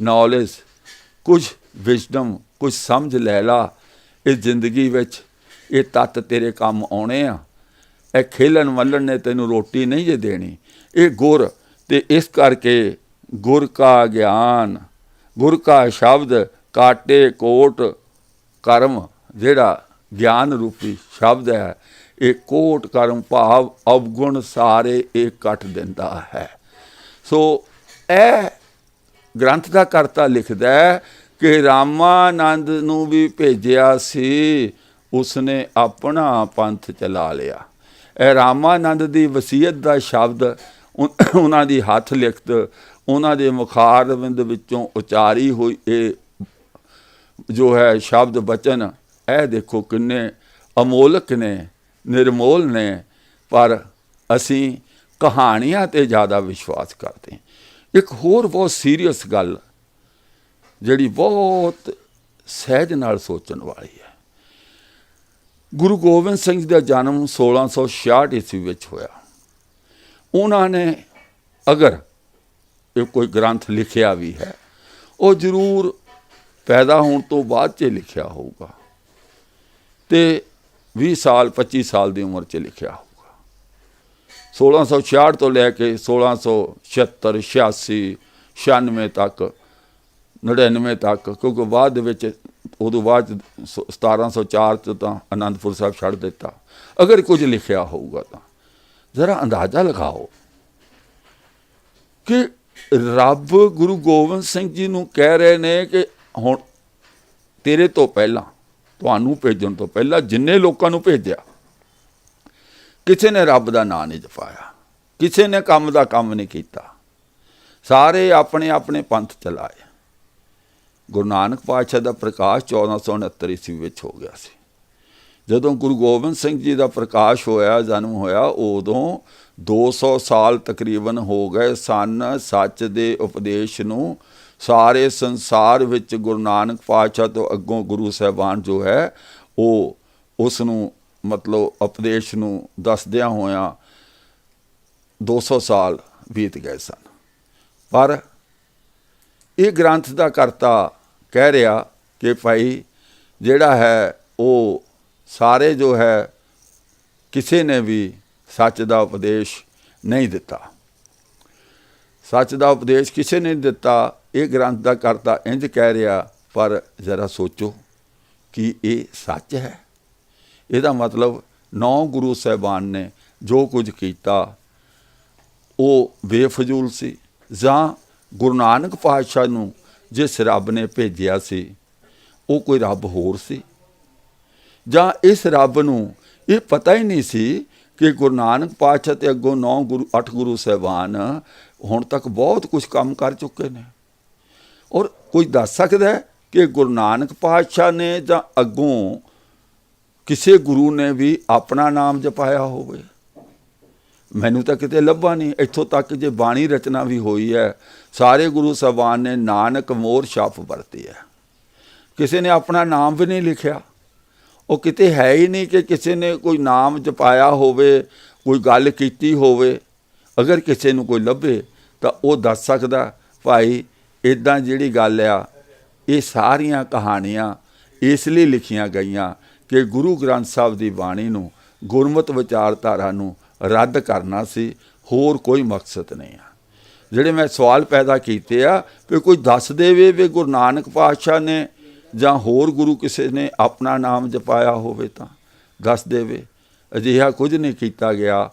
Speaker 1: ਨੌਲੇਜ ਕੁਝ ਵਿਜ਼ਡਮ ਕੁਝ ਸਮਝ ਲੈ ਲਾ। ਇਹ ਜ਼ਿੰਦਗੀ ਵਿੱਚ ਇਹ ਤੱਤ ਤੇਰੇ ਕੰਮ ਆਉਣੇ ਆ। ਇਹ ਖੇਲਣ ਵੱਲਣ ਨੇ ਤੈਨੂੰ ਰੋਟੀ ਨਹੀਂ ਜੇ ਦੇਣੀ। ਇਹ ਗੁਰ ਤੇ ਇਸ ਕਰਕੇ ਗੁਰ ਕਾ ਗਿਆਨ, ਗੁਰ ਕਾ ਸ਼ਬਦ, ਕਾਟੇ ਕੋਟ ਕਰਮ, ਜਿਹੜਾ ਗਿਆਨ ਰੂਪੀ ਸ਼ਬਦ ਹੈ, ਇਹ ਕੋਟ ਕਰਮ ਭਾਵ ਅਵਗੁਣ ਸਾਰੇ ਇਹ ਕੱਟ ਦਿੰਦਾ ਹੈ। ਸੋ ਇਹ ਗ੍ਰੰਥ ਦਾ ਕਰਤਾ ਲਿਖਦਾ ਹੈ ਕਿ ਰਾਮਾਨੰਦ ਨੂੰ ਵੀ ਭੇਜਿਆ ਸੀ, ਉਸਨੇ ਆਪਣਾ ਪੰਥ ਚਲਾ ਲਿਆ। ਇਹ ਰਾਮਾਨੰਦ ਦੀ ਵਸੀਅਤ ਦਾ ਸ਼ਬਦ ਉਹਨਾਂ ਦੀ ਹੱਥ ਲਿਖਤ ਉਹਨਾਂ ਦੇ ਮੁਖਾਰਵਿੰਦ ਵਿੱਚੋਂ ਉਚਾਰੀ ਹੋਈ ਇਹ ਜੋ ਹੈ ਸ਼ਬਦ ਬਚਨ, ਇਹ ਦੇਖੋ ਕਿੰਨੇ ਅਮੋਲਕ ਨੇ, ਨਿਰਮੋਲ ਨੇ, ਪਰ ਅਸੀਂ ਕਹਾਣੀਆਂ ਤੇ ਜ਼ਿਆਦਾ ਵਿਸ਼ਵਾਸ ਕਰਦੇ ਹਾਂ। ਇੱਕ ਹੋਰ ਬਹੁਤ ਸੀਰੀਅਸ ਗੱਲ, ਜਿਹੜੀ ਬਹੁਤ ਸਹਿਜ ਨਾਲ ਸੋਚਣ ਵਾਲੀ ਹੈ। ਗੁਰੂ ਗੋਬਿੰਦ ਸਿੰਘ ਜੀ ਦਾ ਜਨਮ 1666 ਈਸਵੀ ਵਿੱਚ ਹੋਇਆ। ਉਹਨਾਂ ਨੇ ਅਗਰ ਇਹ ਕੋਈ ਗ੍ਰੰਥ ਲਿਖਿਆ ਵੀ ਹੈ। ਉਹ ਜ਼ਰੂਰ ਪੈਦਾ ਹੋਣ ਤੋਂ ਬਾਅਦ 'ਚ ਲਿਖਿਆ ਹੋਊਗਾ ਤੇ 20 ਸਾਲ 25 ਸਾਲ ਦੀ ਉਮਰ 'ਚ ਲਿਖਿਆ ਹੋਊਗਾ। 1666 ਤੋਂ ਲੈ ਕੇ 1676 86 96 ਤੱਕ 99 ਤੱਕ, ਕਿਉਂਕਿ ਬਾਅਦ ਦੇ ਵਿੱਚ ਉਦੋਂ ਬਾਅਦ 'ਚ ਸ- 1704 ਚ ਤਾਂ ਆਨੰਦਪੁਰ ਸਾਹਿਬ ਛੱਡ ਦਿੱਤਾ। ਅਗਰ ਕੁਝ ਲਿਖਿਆ ਹੋਊਗਾ ਤਾਂ ਜ਼ਰਾ ਅੰਦਾਜ਼ਾ ਲਗਾਓ ਕਿ ਰੱਬ ਗੁਰੂ ਗੋਬਿੰਦ ਸਿੰਘ ਜੀ ਨੂੰ ਕਹਿ ਰਹੇ ਨੇ ਕਿ ਹੁਣ ਤੇਰੇ ਤੋਂ ਪਹਿਲਾਂ, ਤੁਹਾਨੂੰ ਭੇਜਣ ਤੋਂ ਪਹਿਲਾਂ ਜਿੰਨੇ ਲੋਕਾਂ ਨੂੰ ਭੇਜਿਆ, ਕਿਸੇ ਨੇ ਰੱਬ ਦਾ ਨਾਂ ਨਹੀਂ ਜਪਾਇਆ, ਕਿਸੇ ਨੇ ਕੰਮ ਦਾ ਕੰਮ ਨਹੀਂ ਕੀਤਾ। ਸਾਰੇ ਆਪਣੇ ਆਪਣੇ ਪੰਥ ਚਲਾਏ। ਗੁਰੂ ਨਾਨਕ ਪਾਤਸ਼ਾਹ ਦਾ ਪ੍ਰਕਾਸ਼ 1469 ਈਸਵੀ ਵਿੱਚ ਹੋ ਗਿਆ ਸੀ। ਜਦੋਂ ਗੁਰੂ ਗੋਬਿੰਦ ਸਿੰਘ ਜੀ ਦਾ ਪ੍ਰਕਾਸ਼ ਹੋਇਆ, ਜਨਮ ਹੋਇਆ, ਉਦੋਂ 200 ਸਾਲ ਤਕਰੀਬਨ ਹੋ ਗਏ ਸਨ ਸੱਚ ਦੇ ਉਪਦੇਸ਼ ਨੂੰ। ਸਾਰੇ ਸੰਸਾਰ ਵਿੱਚ ਗੁਰੂ ਨਾਨਕ ਪਾਤਸ਼ਾਹ ਤੋਂ ਅੱਗੋਂ ਗੁਰੂ ਸਾਹਿਬਾਨ ਜੋ ਹੈ, ਉਹ ਉਸ ਨੂੰ ਮਤਲਬ ਉਪਦੇਸ਼ ਨੂੰ ਦੱਸਦਿਆਂ ਹੋਇਆਂ 200 ਸਾਲ ਬੀਤ ਗਏ ਸਨ। ਪਰ ਇਹ ਗ੍ਰੰਥ ਦਾ ਕਰਤਾ ਕਹਿ ਰਿਹਾ ਕਿ ਭਾਈ ਜਿਹੜਾ ਹੈ, ਉਹ ਸਾਰੇ ਜੋ ਹੈ, ਕਿਸੇ ਨੇ ਵੀ ਸੱਚ ਦਾ ਉਪਦੇਸ਼ ਨਹੀਂ ਦਿੱਤਾ। ਸੱਚ ਦਾ ਉਪਦੇਸ਼ ਕਿਸੇ ਨੇ ਦਿੱਤਾ। ਇਹ ਗ੍ਰੰਥ ਦਾ ਕਰਤਾ ਇੰਜ ਕਹਿ ਰਿਹਾ, ਪਰ ਜ਼ਰਾ ਸੋਚੋ ਕਿ ਇਹ ਸੱਚ ਹੈ। ਇਹਦਾ ਮਤਲਬ ਨੌ ਗੁਰੂ ਸਾਹਿਬਾਨ ਨੇ ਜੋ ਕੁਝ ਕੀਤਾ, ਉਹ ਬੇਫਜ਼ੂਲ ਸੀ ਜਾਂ ਗੁਰੂ ਨਾਨਕ ਪਾਤਸ਼ਾਹ ਨੂੰ ਜਿਸ ਰੱਬ ਨੇ ਭੇਜਿਆ ਸੀ, ਉਹ ਕੋਈ ਰੱਬ ਹੋਰ ਸੀ? ਜਾਂ ਇਸ ਰੱਬ ਨੂੰ ਇਹ ਪਤਾ ਹੀ ਨਹੀਂ ਸੀ ਕਿ ਗੁਰੂ ਨਾਨਕ ਪਾਤਸ਼ਾਹ ਤੇ ਅੱਗੋਂ ਨੌ ਗੁਰੂ, ਅੱਠ ਗੁਰੂ ਸਾਹਿਬਾਨ ਹੁਣ ਤੱਕ ਬਹੁਤ ਕੁਝ ਕੰਮ ਕਰ ਚੁੱਕੇ ਨੇ। ਔਰ ਕੋਈ ਦੱਸ ਸਕਦਾ ਹੈ ਕਿ ਗੁਰੂ ਨਾਨਕ ਪਾਤਸ਼ਾਹ ਨੇ ਜਾਂ ਅੱਗੋਂ ਕਿਸੇ ਗੁਰੂ ਨੇ ਵੀ ਆਪਣਾ ਨਾਮ ਜਪਾਇਆ ਹੋਵੇ? ਮੈਨੂੰ ਤਾਂ ਕਿਤੇ ਲੱਭਾ ਨਹੀਂ। ਇੱਥੋਂ ਤੱਕ ਜੇ ਬਾਣੀ ਰਚਨਾ ਵੀ ਹੋਈ ਹੈ, ਸਾਰੇ ਗੁਰੂ ਸਾਹਿਬਾਨ ਨੇ ਨਾਨਕ ਮੋਰ ਛਾਪ ਵਰਤੀ ਹੈ। ਕਿਸੇ ਨੇ ਆਪਣਾ ਨਾਮ ਵੀ ਨਹੀਂ ਲਿਖਿਆ। ਉਹ ਕਿਤੇ ਹੈ ਹੀ ਨਹੀਂ ਕਿ ਕਿਸੇ ਨੇ ਕੋਈ ਨਾਮ ਜਪਾਇਆ ਹੋਵੇ, ਕੋਈ ਗੱਲ ਕੀਤੀ ਹੋਵੇ। ਅਗਰ ਕਿਸੇ ਨੂੰ ਕੋਈ ਲੱਭੇ, ਤਾਂ ਉਹ ਦੱਸ ਸਕਦਾ, ਭਾਈ ਇਦਾਂ ਜਿਹੜੀ ਗੱਲ ਆ, ਇਹ ਸਾਰੀਆਂ ਕਹਾਣੀਆਂ ਇਸ ਲਈ ਲਿਖੀਆਂ ਗਈਆਂ ਕਿ ਗੁਰੂ ਗ੍ਰੰਥ ਸਾਹਿਬ ਦੀ ਬਾਣੀ ਨੂੰ ਗੁਰਮਤ ਵਿਚਾਰਧਾਰਾ ਨੂੰ ਰੱਦ ਕਰਨਾ ਸੀ, ਹੋਰ ਕੋਈ ਮਕਸਦ ਨਹੀਂ ਆ। ਜਿਹੜੇ ਮੈਂ ਸਵਾਲ ਪੈਦਾ ਕੀਤੇ ਆ, ਵੀ ਕੋਈ ਦੱਸ ਦੇਵੇ ਵੀ ਗੁਰੂ ਨਾਨਕ ਪਾਤਸ਼ਾਹ ਨੇ ਜਾਂ ਹੋਰ ਗੁਰੂ ਕਿਸੇ ਨੇ ਆਪਣਾ ਨਾਮ ਜਪਾਇਆ ਹੋਵੇ ਤਾਂ ਦੱਸ ਦੇਵੇ। ਅਜਿਹਾ ਕੁਝ ਨਹੀਂ ਕੀਤਾ ਗਿਆ।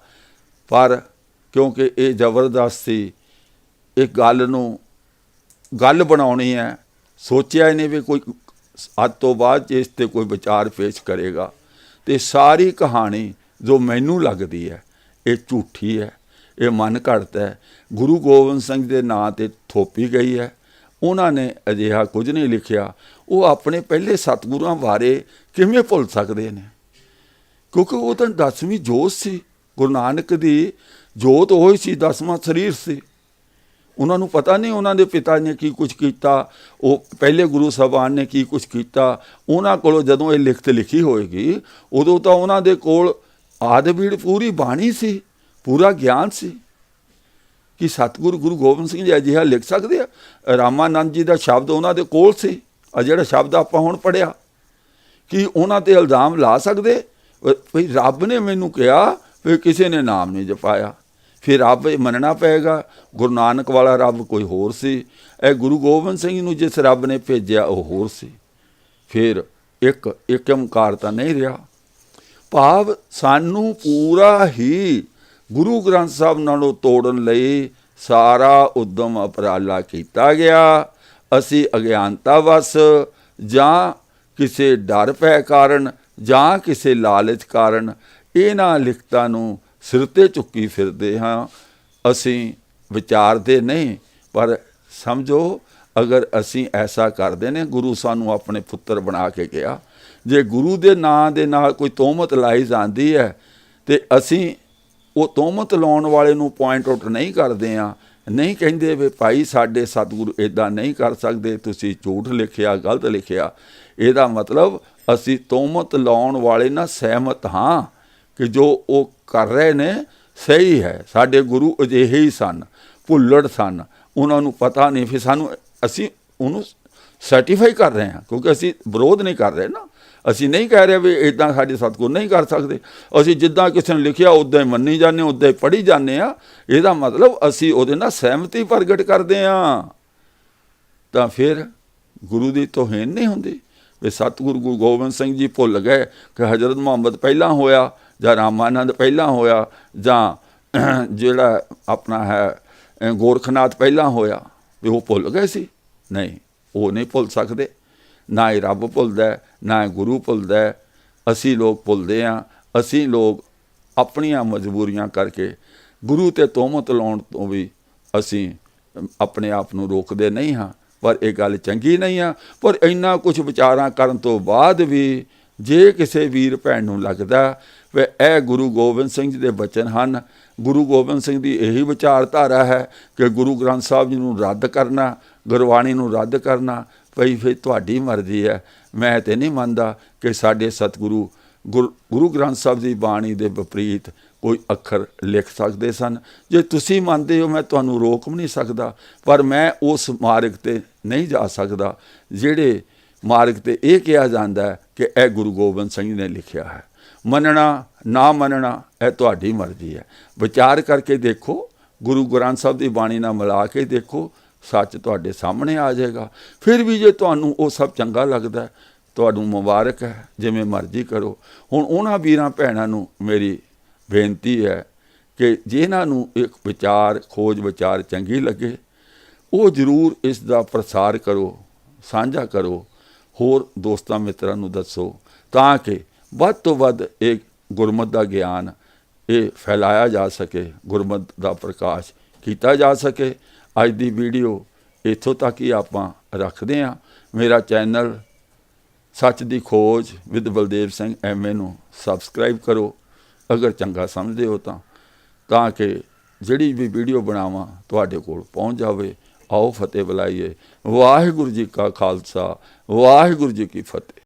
Speaker 1: ਪਰ ਕਿਉਂਕਿ ਇਹ ਜ਼ਬਰਦਸਤ ਸੀ ਇੱਕ ਗੱਲ ਨੂੰ ਗੱਲ ਬਣਾਉਣੀ ਹੈ, ਸੋਚਿਆ ਇਹਨੇ ਵੀ ਕੋਈ ਅੱਜ ਤੋਂ ਬਾਅਦ ਜੇ ਇਸ ਤੇ ਕੋਈ ਵਿਚਾਰ ਪੇਸ਼ ਕਰੇਗਾ। ਤੇ ਸਾਰੀ ਕਹਾਣੀ ਜੋ ਮੈਨੂੰ ਲੱਗਦੀ ਹੈ, ਇਹ ਝੂਠੀ ਹੈ, ਇਹ ਮਨ ਘੜਤ ਹੈ। ਗੁਰੂ ਗੋਬਿੰਦ ਸਿੰਘ ਦੇ ਨਾਂ ਤੇ ਥੋਪੀ ਗਈ ਹੈ। ਉਹਨਾਂ ਨੇ ਅਜਿਹਾ ਕੁਝ ਨਹੀਂ ਲਿਖਿਆ। ਉਹ ਆਪਣੇ ਪਹਿਲੇ ਸਤਿਗੁਰਾਂ ਬਾਰੇ ਕਿਵੇਂ ਭੁੱਲ ਸਕਦੇ ਨੇ? ਕਿਉਂਕਿ ਉਹ ਤਾਂ ਦਸਵੀਂ ਜੋਤ ਸੀ, ਗੁਰੂ ਨਾਨਕ ਦੀ ਜੋਤ ਉਹ ਹੀ ਸੀ, ਦਸਵਾਂ ਸਰੀਰ ਸੀ। ਉਹਨਾਂ ਨੂੰ ਪਤਾ ਨਹੀਂ ਉਹਨਾਂ ਦੇ ਪਿਤਾ ਨੇ ਕੀ ਕੁਝ ਕੀਤਾ, ਉਹ ਪਹਿਲੇ ਗੁਰੂ ਸਾਹਿਬਾਨ ਨੇ ਕੀ ਕੁਝ ਕੀਤਾ। ਉਹਨਾਂ ਕੋਲੋਂ ਜਦੋਂ ਇਹ ਲਿਖਤ ਲਿਖੀ ਹੋਏਗੀ, ਉਦੋਂ ਤਾਂ ਉਹਨਾਂ ਦੇ ਕੋਲ ਆਦਬੀੜ ਪੂਰੀ ਬਾਣੀ ਸੀ, ਪੂਰਾ ਗਿਆਨ ਸੀ। ਕਿ ਸਤਿਗੁਰੂ ਗੁਰੂ ਗੋਬਿੰਦ ਸਿੰਘ ਜੀ ਅਜਿਹਾ ਲਿਖ ਸਕਦੇ ਆ? ਰਾਮਾਨੰਦ ਜੀ ਦਾ ਸ਼ਬਦ ਉਹਨਾਂ ਦੇ ਕੋਲ ਸੀ। ਆ ਜਿਹੜਾ ਸ਼ਬਦ ਆਪਾਂ ਹੁਣ ਪੜਿਆ ਕਿ ਉਹਨਾਂ ਤੇ ਇਲਜ਼ਾਮ ਲਾ ਸਕਦੇ? ਵੀ ਰੱਬ ਨੇ ਮੈਨੂੰ ਕਿਹਾ ਵੀ ਕਿਸੇ ਨੇ ਨਾਮ ਨਹੀਂ ਜਪਾਇਆ। ਫਿਰ ਰੱਬ ਇਹ ਮੰਨਣਾ ਪਏਗਾ, ਗੁਰੂ ਨਾਨਕ ਵਾਲਾ ਰੱਬ ਕੋਈ ਹੋਰ ਸੀ। ਇਹ ਗੁਰੂ ਗੋਬਿੰਦ ਸਿੰਘ ਨੂੰ ਜਿਸ ਰੱਬ ਨੇ ਭੇਜਿਆ, ਉਹ ਹੋਰ ਸੀ। ਫਿਰ ਇੱਕ ਇੱਕ ਓੰਕਾਰ ਤਾਂ ਨਹੀਂ ਰਿਹਾ। ਭਾਵ ਸਾਨੂੰ ਪੂਰਾ ਹੀ ਗੁਰੂ ਗ੍ਰੰਥ ਸਾਹਿਬ ਨਾਲੋਂ ਤੋੜਨ ਲਈ ਸਾਰਾ ਉਦਮ ਉਪਰਾਲਾ ਕੀਤਾ ਗਿਆ। ਅਸੀਂ ਅਗਿਆਨਤਾ ਵਸ ਜਾਂ ਕਿਸੇ ਡਰ ਭੈ ਕਾਰਨ ਜਾਂ ਕਿਸੇ ਲਾਲਚ ਕਾਰਨ ਇਹਨਾਂ ਲਿਖਤਾਂ ਨੂੰ ਸਿਰ ਤੇ ਚੁੱਕੀ ਫਿਰਦੇ ਹਾਂ। ਅਸੀਂ ਵਿਚਾਰਦੇ ਨਹੀਂ, ਪਰ ਸਮਝੋ, ਅਗਰ ਅਸੀਂ ਐਸਾ ਕਰਦੇ ਨੇ, ਗੁਰੂ ਸਾਨੂੰ ਆਪਣੇ ਪੁੱਤਰ ਬਣਾ ਕੇ ਗਿਆ। ਜੇ ਗੁਰੂ ਦੇ ਨਾਂ ਦੇ ਨਾਲ ਕੋਈ ਤੋਮਤ ਲਾਈ ਜਾਂਦੀ ਹੈ, ਤੇ ਅਸੀਂ ਉਹ ਤੋਮਤ ਲਾਉਣ ਵਾਲੇ ਨੂੰ ਪੁਆਇੰਟ ਆਊਟ ਨਹੀਂ ਕਰਦੇ ਆ ਨਹੀਂ ਕਹਿੰਦੇ ਵੀ ਭਾਈ ਸਾਡੇ ਸਤਿਗੁਰੂ ਇਦਾਂ ਨਹੀਂ ਕਰ ਸਕਦੇ, ਤੁਸੀਂ ਝੂਠ ਲਿਖਿਆ, ਗਲਤ ਲਿਖਿਆ। ਇਹਦਾ ਮਤਲਬ ਅਸੀਂ ਤੋਮਤ ਲਾਉਣ ਵਾਲੇ ਨਾਲ ਸਹਿਮਤ ਹਾਂ ਕਿ ਜੋ ਉਹ ਕਰ ਰਹੇ ਨੇ ਸਹੀ ਹੈ। ਸਾਡੇ ਗੁਰੂ ਅਜਿਹੇ ਹੀ ਸਨ, ਭੁੱਲੜ ਸਨ। ਉਹਨਾਂ ਨੂੰ ਪਤਾ ਨਹੀਂ ਫਿਰ ਸਾਨੂੰ ਅਸੀਂ ਉਹਨੂੰ ਸਰਟੀਫਾਈ ਕਰ ਰਹੇ ਹਾਂ, ਕਿਉਂਕਿ ਅਸੀਂ ਵਿਰੋਧ ਨਹੀਂ ਕਰ ਰਹੇ ਨਾ। ਅਸੀਂ ਨਹੀਂ ਕਹਿ ਰਹੇ ਵੀ ਇਦਾਂ ਸਾਡੇ ਸਤਿਗੁਰ ਨਹੀਂ ਕਰ ਸਕਦੇ। ਅਸੀਂ ਜਿੱਦਾਂ ਕਿਸੇ ਨੇ ਲਿਖਿਆ, ਉਦਾਂ ਹੀ ਮੰਨੀ ਜਾਂਦੇ ਉਦਾਂ ਹੀ ਪੜ੍ਹੀ ਜਾਂਦੇ ਆ ਇਹਦਾ ਮਤਲਬ ਅਸੀਂ ਉਹਦੇ ਨਾਲ ਸਹਿਮਤੀ ਪ੍ਰਗਟ ਕਰਦੇ ਆ ਤਾਂ ਫਿਰ ਗੁਰੂ ਦੀ ਤੋਹੀਨ ਨਹੀਂ ਹੁੰਦੀ ਵੀ ਸਤਿਗੁਰੂ ਗੁਰੂ ਗੋਬਿੰਦ ਸਿੰਘ ਜੀ ਭੁੱਲ ਗਏ ਕਿ ਹਜ਼ਰਤ ਮੁਹੰਮਦ ਪਹਿਲਾਂ ਹੋਇਆ ਜਾਂ ਰਾਮਾਨੰਦ ਪਹਿਲਾਂ ਹੋਇਆ ਜਾਂ ਜਿਹੜਾ ਆਪਣਾ ਹੈ ਗੋਰਖਨਾਥ ਪਹਿਲਾਂ ਹੋਇਆ ਵੀ ਉਹ ਭੁੱਲ ਗਏ ਸੀ। ਨਹੀਂ, ਉਹ ਨਹੀਂ ਭੁੱਲ ਸਕਦੇ। ਨਾ ਹੀ ਰੱਬ ਭੁੱਲਦਾ ਨਾ ਹੀ ਗੁਰੂ ਭੁੱਲਦਾ ਅਸੀਂ ਲੋਕ ਭੁੱਲਦੇ ਆ ਅਸੀਂ ਲੋਕ ਆਪਣੀਆਂ ਮਜਬੂਰੀਆਂ ਕਰਕੇ ਗੁਰੂ ਤੇ ਤੋਮਤ ਲਾਉਣ ਤੋਂ ਵੀ ਅਸੀਂ ਆਪਣੇ ਆਪ ਨੂੰ ਰੋਕਦੇ ਨਹੀਂ ਹਾਂ। ਪਰ ਇਹ ਗੱਲ ਚੰਗੀ ਨਹੀਂ ਆ। ਪਰ ਇੰਨਾ ਕੁਝ ਵਿਚਾਰਾਂ ਕਰਨ ਤੋਂ ਬਾਅਦ ਵੀ ਜੇ ਕਿਸੇ ਵੀਰ ਭੈਣ ਨੂੰ ਲੱਗਦਾ ਵੀ ਇਹ ਗੁਰੂ ਗੋਬਿੰਦ ਸਿੰਘ ਜੀ ਦੇ ਬਚਨ ਹਨ, ਗੁਰੂ ਗੋਬਿੰਦ ਸਿੰਘ ਦੀ ਇਹੀ ਵਿਚਾਰਧਾਰਾ ਹੈ ਕਿ ਗੁਰੂ ਗ੍ਰੰਥ ਸਾਹਿਬ ਜੀ ਨੂੰ ਰੱਦ ਕਰਨਾ, ਗੁਰਬਾਣੀ ਨੂੰ ਰੱਦ ਕਰਨਾ ਭਈ ਫਿਰ ਤੁਹਾਡੀ ਮਰਜ਼ੀ ਹੈ। ਮੈਂ ਤੇ ਨਹੀਂ ਮੰਨਦਾ ਕਿ ਸਾਡੇ ਸਤਿਗੁਰੂ ਗੁਰ- ਗੁਰੂ ਗ੍ਰੰਥ ਸਾਹਿਬ ਦੀ ਬਾਣੀ ਦੇ ਵਿਪਰੀਤ ਕੋਈ ਅੱਖਰ ਲਿਖ ਸਕਦੇ ਸਨ। ਜੇ ਤੁਸੀਂ ਮੰਨਦੇ ਹੋ, ਮੈਂ ਤੁਹਾਨੂੰ ਰੋਕ ਵੀ ਨਹੀਂ ਸਕਦਾ। ਪਰ ਮੈਂ ਉਸ ਮਾਰਗ ਤੇ ਨਹੀਂ ਜਾ ਸਕਦਾ, ਜਿਹੜੇ ਮਾਰਗ ਤੇ ਇਹ ਕਿਹਾ ਜਾਂਦਾ ਹੈ ਕਿ ਇਹ ਗੁਰੂ ਗੋਬਿੰਦ ਸਿੰਘ ਨੇ ਲਿਖਿਆ ਹੈ। ਮੰਨਣਾ, ਨਾ ਮੰਨਣਾ, ਇਹ ਤੁਹਾਡੀ ਮਰਜ਼ੀ ਹੈ। ਵਿਚਾਰ ਕਰਕੇ ਦੇਖੋ, ਗੁਰੂ ਗ੍ਰੰਥ ਸਾਹਿਬ ਦੀ ਬਾਣੀ ਨਾਲ ਮਿਲਾ ਕੇ ਦੇਖੋ ਸੱਚ ਤੁਹਾਡੇ ਸਾਹਮਣੇ ਆ ਜਾਏਗਾ। ਫਿਰ ਵੀ ਜੇ ਤੁਹਾਨੂੰ ਉਹ ਸਭ ਚੰਗਾ ਲੱਗਦਾ, ਤੁਹਾਨੂੰ ਮੁਬਾਰਕ ਹੈ, ਜਿਵੇਂ ਮਰਜ਼ੀ ਕਰੋ। ਹੁਣ ਉਹਨਾਂ ਵੀਰਾਂ ਭੈਣਾਂ ਨੂੰ ਮੇਰੀ ਬੇਨਤੀ ਹੈ ਕਿ ਜਿਨ੍ਹਾਂ ਨੂੰ ਇੱਕ ਵਿਚਾਰ, ਖੋਜ ਵਿਚਾਰ ਚੰਗੀ ਲੱਗੇ, ਉਹ ਜ਼ਰੂਰ ਇਸ ਦਾ ਪ੍ਰਸਾਰ ਕਰੋ, ਸਾਂਝਾ ਕਰੋ। ਹੋਰ ਦੋਸਤਾਂ ਮਿੱਤਰਾਂ ਨੂੰ ਦੱਸੋ, ਤਾਂ ਕਿ ਵੱਧ ਤੋਂ ਵੱਧ ਇਹ ਗੁਰਮਤ ਦਾ ਗਿਆਨ ਇਹ ਫੈਲਾਇਆ ਜਾ ਸਕੇ, ਗੁਰਮਤ ਦਾ ਪ੍ਰਕਾਸ਼ ਕੀਤਾ ਜਾ ਸਕੇ। ਅੱਜ ਦੀ ਵੀਡੀਓ ਇੱਥੋਂ ਤੱਕ ਹੀ ਆਪਾਂ ਰੱਖਦੇ ਹਾਂ। ਮੇਰਾ ਚੈਨਲ ਸੱਚ ਦੀ ਖੋਜ ਵਿਦ ਬਲਦੇਵ ਸਿੰਘ ਐਮਏ ਨੂੰ ਸਬਸਕ੍ਰਾਈਬ ਕਰੋ। ਅਗਰ ਚੰਗਾ ਸਮਝਦੇ ਹੋ ਤਾਂ ਤਾਂ ਕਿ ਜਿਹੜੀ ਵੀ ਵੀਡੀਓ ਬਣਾਵਾਂ ਤੁਹਾਡੇ ਕੋਲ ਪਹੁੰਚ ਜਾਵੇ। ਆਓ ਫਤਿਹ ਬੁਲਾਈਏ। ਵਾਹਿਗੁਰੂ ਜੀ ਕਾ ਖਾਲਸਾ, ਵਾਹਿਗੁਰੂ ਜੀ ਕੀ ਫਤਿਹ।